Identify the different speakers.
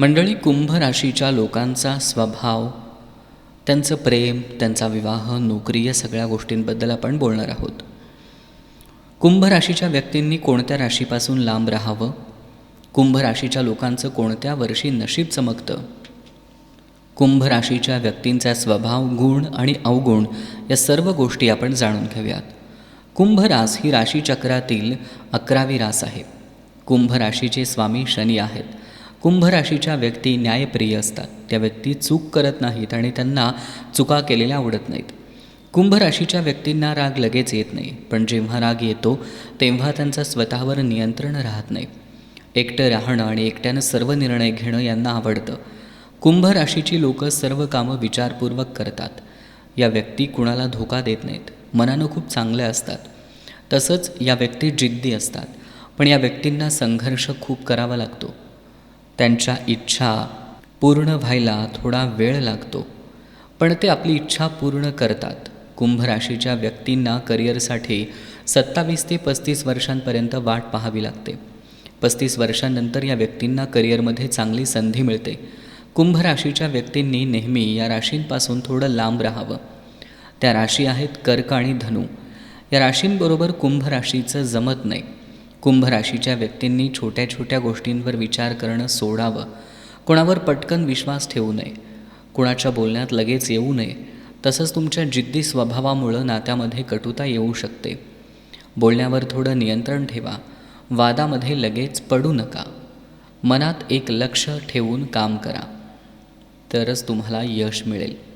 Speaker 1: मंडळी कुंभ राशीच्या लोकांचा स्वभाव त्यांचं प्रेम त्यांचा विवाह नोकरी या सगळ्या गोष्टींबद्दल आपण बोलणार आहोत. कुंभ राशीच्या व्यक्तींनी कोणत्या राशीपासून लांब राहावं? कुंभ राशीच्या लोकांचं कोणत्या वर्षी नशीब चमकतं? कुंभ राशीच्या व्यक्तींचा स्वभाव गुण आणि अवगुण या सर्व गोष्टी आपण जाणून घेऊयात. कुंभ रास ही राशीचक्रातील अकरावी रास आहे. कुंभ राशीचे स्वामी शनी आहेत. कुंभ राशीच्या व्यक्ती न्यायप्रिय असतात. त्या व्यक्ती चूक करत नाहीत आणि त्यांना चुका केलेल्या आवडत नाहीत. कुंभ राशीच्या व्यक्तींना राग लगेच येत नाही पण जेव्हा राग येतो तेव्हा त्यांचा स्वतःवर नियंत्रण राहत नाही. एकटं राहणं आणि एकट्यानं सर्व निर्णय घेणं यांना आवडतं. कुंभ राशीची लोकं सर्व कामं विचारपूर्वक करतात. या व्यक्ती कुणाला धोका देत नाहीत मनानं खूप चांगल्या असतात. तसंच या व्यक्ती जिद्दी असतात पण या व्यक्तींना संघर्ष खूप करावा लागतो. त्यांच्या इच्छा पूर्ण व्हायला थोडा वेळ लागतो. पण ते आपली इच्छा पूर्ण करतात. कुंभ राशीच्या व्यक्तींना करिअरसाठी सत्तावीस ते पस्तीस वर्षांपर्यंत वाट पाहावी लागते. पस्तीस वर्षांनंतर या व्यक्तींना करिअरमध्ये चांगली संधी मिळते. कुंभ राशीच्या व्यक्तींनी नेहमी या राशींपासून थोडं लांब राहावं. त्या राशी आहेत कर्क आणि धनु. या राशींबरोबर कुंभ राशीचं जमत नाही. कुंभ राशीच्या व्यक्तींनी छोट्या छोट्या गोष्टींवर विचार करणं सोडावं. कोणावर पटकन विश्वास ठेवू नये. कुणाच्या बोलण्यात लगेच येऊ नये. तसंच तुमच्या जिद्दी स्वभावामुळं नात्यामध्ये कटुता येऊ शकते. बोलण्यावर थोडं नियंत्रण ठेवा. वादामध्ये लगेच पडू नका. मनात एक लक्ष ठेवून काम करा. तरच तुम्हाला यश मिळेल.